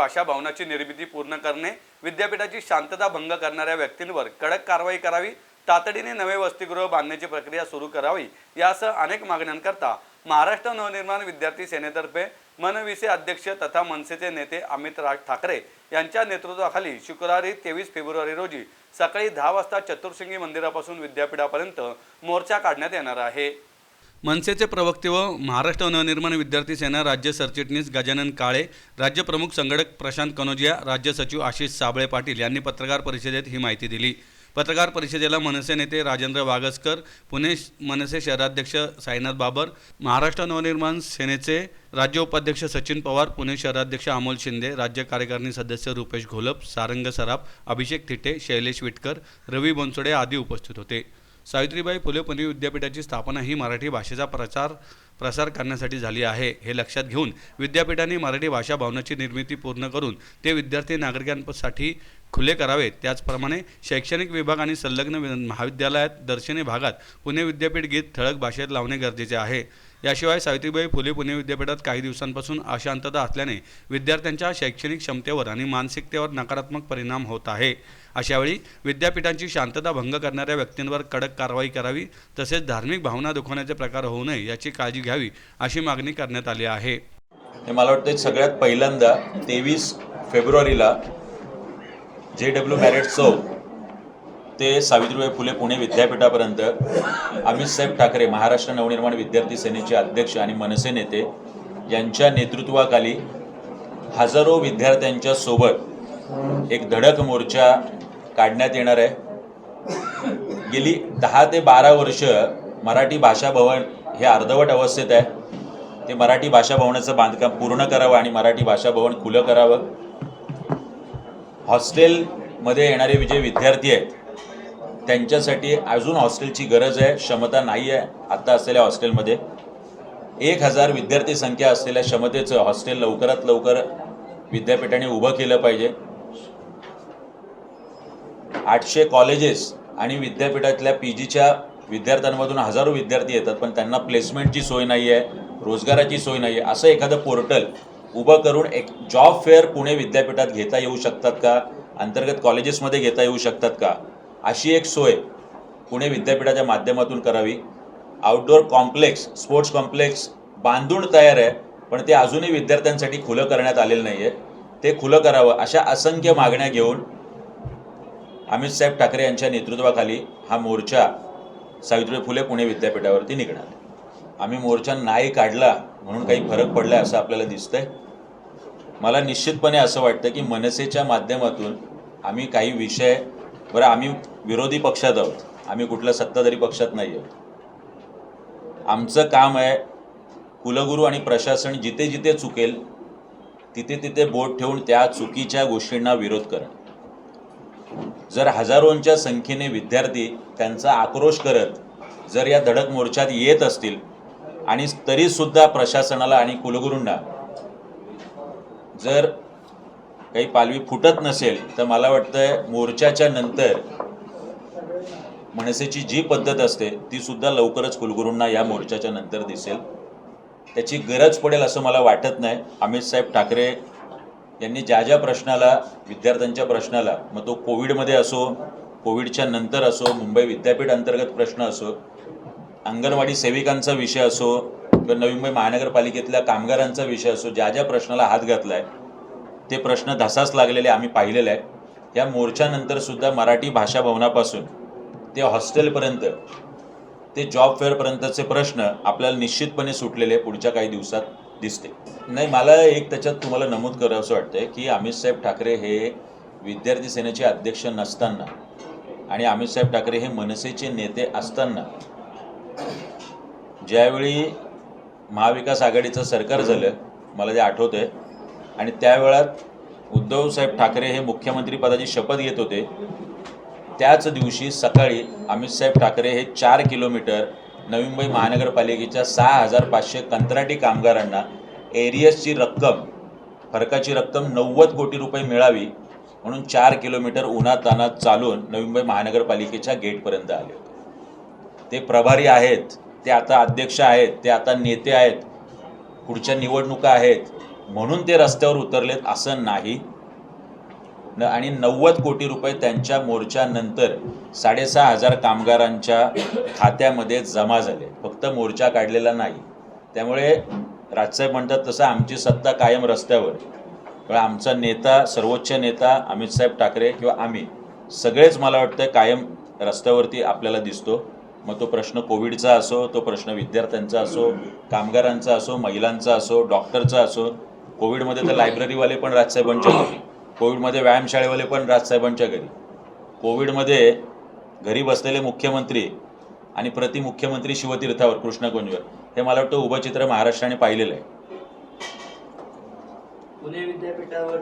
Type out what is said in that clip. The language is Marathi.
भाषा भवनाची निर्मिती पूर्ण करणे विद्यापीठाची शांतता भंग करणाऱ्या व्यक्तींवर कडक कारवाई करावी तातडीने नवे वसतिगृह बांधण्याची प्रक्रिया सुरू करावी यासह अनेक मागण्यांकरता महाराष्ट्र नवनिर्माण विद्यार्थी सेनेतर्फे मनविसे अध्यक्ष तथा मनसेचे नेते अमित राज ठाकरे यांच्या नेतृत्वाखाली शुक्रवारी तेवीस फेब्रुवारी रोजी सकाळी दहा वाजता चतुर्शिंगी मंदिरापासून विद्यापीठापर्यंत मोर्चा काढण्यात येणार आहे. मनसेचे प्रवक्ते व महाराष्ट्र नवनिर्माण विद्यार्थी सेना राज्य सरचिटणीस गजानन काळे राज्य प्रमुख संघटक प्रशांत कनोजिया राज्य सचिव आशिष साबळे पाटील यांनी पत्रकार परिषदेत ही माहिती दिली. पत्रकार परिषदेला मनसे नेते राजेंद्र वागसकर पुणे मनसे शहराध्यक्ष साईनाथ बाबर महाराष्ट्र नवनिर्माण सेनेचे राज्य उपाध्यक्ष सचिन पवार पुणे शहराध्यक्ष अमोल शिंदे राज्य कार्यकारिणी सदस्य रुपेश घोलप सारंग सराफ अभिषेक थिटे शैलेश विटकर रवी बनसोडे आदी उपस्थित होते. सावित्रीबाई फुले पुणे विद्यापीठाची स्थापना ही मराठी भाषेचा प्रचार प्रसार करण्यासाठी झाली आहे हे लक्षात घेऊन विद्यापीठाने मराठी भाषा भवनाची निर्मिती पूर्ण करून ते विद्यार्थी नागरिकांसाठी खुले करावेत त्याचप्रमाणे शैक्षणिक विभाग आणि संलग्न वि- महाविद्यालयात दर्शनी भागात पुणे विद्यापीठ गीत ठळक भाषेत लावणे गरजेचे आहे. याशिवाय सावित्रीबाई फुले पुणे विद्यापीठात काही दिवसांपासून अशांतता असल्याने विद्यार्थ्यांच्या शैक्षणिक क्षमतेवर आणि मानसिकतेवर नकारात्मक परिणाम होत आहे. अशावेळी विद्यापीठांची शांतता भंग करणाऱ्या व्यक्तींवर कडक कारवाई करावी तसेच धार्मिक भावना दुखवण्याचे प्रकार होऊ नये याची काळजी घ्यावी अशी मागणी करण्यात आली आहे. मला वाटतं सगळ्यात पहिल्यांदा तेवीस फेब्रुवारीला जे डब्ल्यू मॅरेट चौक ते सावित्रीबाई फुले पुणे विद्यापीठापर्यंत अमित साहेब ठाकरे महाराष्ट्र नवनिर्माण विद्यार्थी सेनेचे अध्यक्ष आणि मनसे नेते यांच्या नेतृत्वाखाली हजारो विद्यार्थ्यांच्या सोबत एक धडक मोर्चा काढण्यात येणार आहे. गेली दहा ते बारा वर्ष मराठी भाषा भवन हे अर्धवट अवस्थेत आहे. ते मराठी भाषा भवनाचं बांधकाम पूर्ण करावं आणि मराठी भाषा भवन खुलं करावं. हॉस्टेलमध्ये येणारे जे विद्यार्थी आहेत त्यांच्यासाठी अजून हॉस्टेलची गरज आहे क्षमता नाही आहे आत्ता असलेल्या हॉस्टेलमध्ये. एक हजार विद्यार्थी संख्या असलेल्या क्षमतेचं हॉस्टेल लवकरात लवकर विद्यापीठाने उभं केलं पाहिजे. आठशे कॉलेजेस आणि विद्यापीठातल्या पी जीच्या विद्यार्थ्यांमधून हजारो विद्यार्थी येतात पण त्यांना प्लेसमेंटची सोय नाही आहे रोजगाराची सोय नाही आहे असं एखादं पोर्टल उभं करून एक जॉब फेअर पुणे विद्यापीठात घेता येऊ शकतात का? अंतर्गत कॉलेजेसमध्ये घेता येऊ शकतात का? अशी एक सोय पुणे विद्यापीठाच्या माध्यमातून करावी. आउटडोअर कॉम्प्लेक्स स्पोर्ट्स कॉम्प्लेक्स बांधून तयार आहे पण ते अजूनही विद्यार्थ्यांसाठी खुलं करण्यात आलेलं नाही आहे ते खुलं करावं अशा असंख्य मागण्या घेऊन अमित साहेब ठाकरे यांच्या नेतृत्वाखाली हा मोर्चा सावित्रीबाई फुले पुणे विद्यापीठावरती निघणार आम्ही मोर्चा नाही काढला म्हणून काही फरक पडला असं आपल्याला दिसतंय. मला निश्चितपणे असं वाटतं की मनसेच्या माध्यमातून आम्ही काही विषय बरं आम्ही विरोधी पक्षात आहोत. आम्ही कुठल्या सत्ताधारी पक्षात नाही आहोत. आमचं काम आहे कुलगुरू आणि प्रशासन जिथे जिथे चुकेल तिथे तिथे बोट ठेवून त्या चुकीच्या गोष्टींना विरोध करणं. जर हजारोंच्या संख्येने विद्यार्थी त्यांचा आक्रोश करत जर या धडक मोर्चात येत असतील आणि तरीसुद्धा प्रशासनाला आणि कुलगुरूंना जर काही पालवी फुटत नसेल तर मला वाटतं मोर्चाच्या नंतर मनसेची जी पद्धत असते ती सुद्धा लवकरच कुलगुरूंना या मोर्चाच्या नंतर दिसेल. त्याची गरज पडेल असं मला वाटत नाही. अमित साहेब ठाकरे यांनी ज्या ज्या प्रश्नाला विद्यार्थ्यांच्या प्रश्नाला मग तो कोविडमध्ये असो कोविडच्या नंतर असो मुंबई विद्यापीठ अंतर्गत प्रश्न असो अंगणवाडी सेविकांचा विषय असो किंवा नवी मुंबई महानगरपालिकेतल्या कामगारांचा विषय असो ज्या ज्या प्रश्नाला हात घातला आहे ते प्रश्न धसास लागलेले आम्ही पाहिलेले आहे या मोर्चानंतर सुद्धा मराठी भाषा भवनापासून ते हॉस्टेलपर्यंत ते जॉब फेअरपर्यंतचे प्रश्न आपल्याला निश्चितपणे सुटलेले पुढच्या काही दिवसात दिसते. नाही मला एक त्याच्यात तुम्हाला नमूद करावं असं वाटतंय की अमित साहेब ठाकरे हे विद्यार्थी सेनेचे अध्यक्ष नसताना आणि अमित साहेब ठाकरे हे मनसेचे नेते असताना ज्यावेळी महाविकास आघाडीचं सरकार झालं मला ते आठवतं आहे आणि त्यावेळात उद्धवसाहेब ठाकरे हे मुख्यमंत्री पदाची शपथ घेत होते त्याच दिवशी सकाळी अमित साहेब ठाकरे हे चार किलोमीटर नवी मुंबई महानगरपालिकेच्या सहा हजार पाचशे कंत्राटी कामगारांना एरियसची रक्कम फरकाची रक्कम नव्वद कोटी रुपये मिळावी म्हणून चार किलोमीटर उन्हातानात चालून नवी मुंबई महानगरपालिकेच्या गेटपर्यंत आले होते. ते प्रभारी आहेत ते आता अध्यक्ष आहेत ते आता नेते आहेत पुढच्या निवडणुका आहेत म्हणून ते रस्त्यावर उतरलेत असं नाही. न आणि नव्वद कोटी रुपये त्यांच्या मोर्चानंतर साडेसहा हजार कामगारांच्या खात्यामध्ये जमा झाले. फक्त मोर्चा काढलेला नाही. त्यामुळे राजसाहेब म्हणतात तसं आमची सत्ता कायम रस्त्यावर. पण आमचा नेता सर्वोच्च नेता अमितसाहेब ठाकरे किंवा आम्ही सगळेच मला वाटतं कायम रस्त्यावरती आपल्याला दिसतो. मग तो प्रश्न कोविडचा असो तो प्रश्न विद्यार्थ्यांचा असो कामगारांचा असो महिलांचा असो डॉक्टरचा असो कोविडमध्ये तर लायब्ररीवाले पण राजसाहेबांच्या घरी कोविडमध्ये व्यायामशाळेवाले पण राजसाहेबांच्या घरी. कोविडमध्ये घरी बसलेले मुख्यमंत्री आणि प्रतिमुख्यमंत्री शिवतीर्थावर कृष्णकुंजवर हे मला वाटतं उभं चित्र महाराष्ट्राने पाहिलेलं आहे. पुणे विद्यापीठावर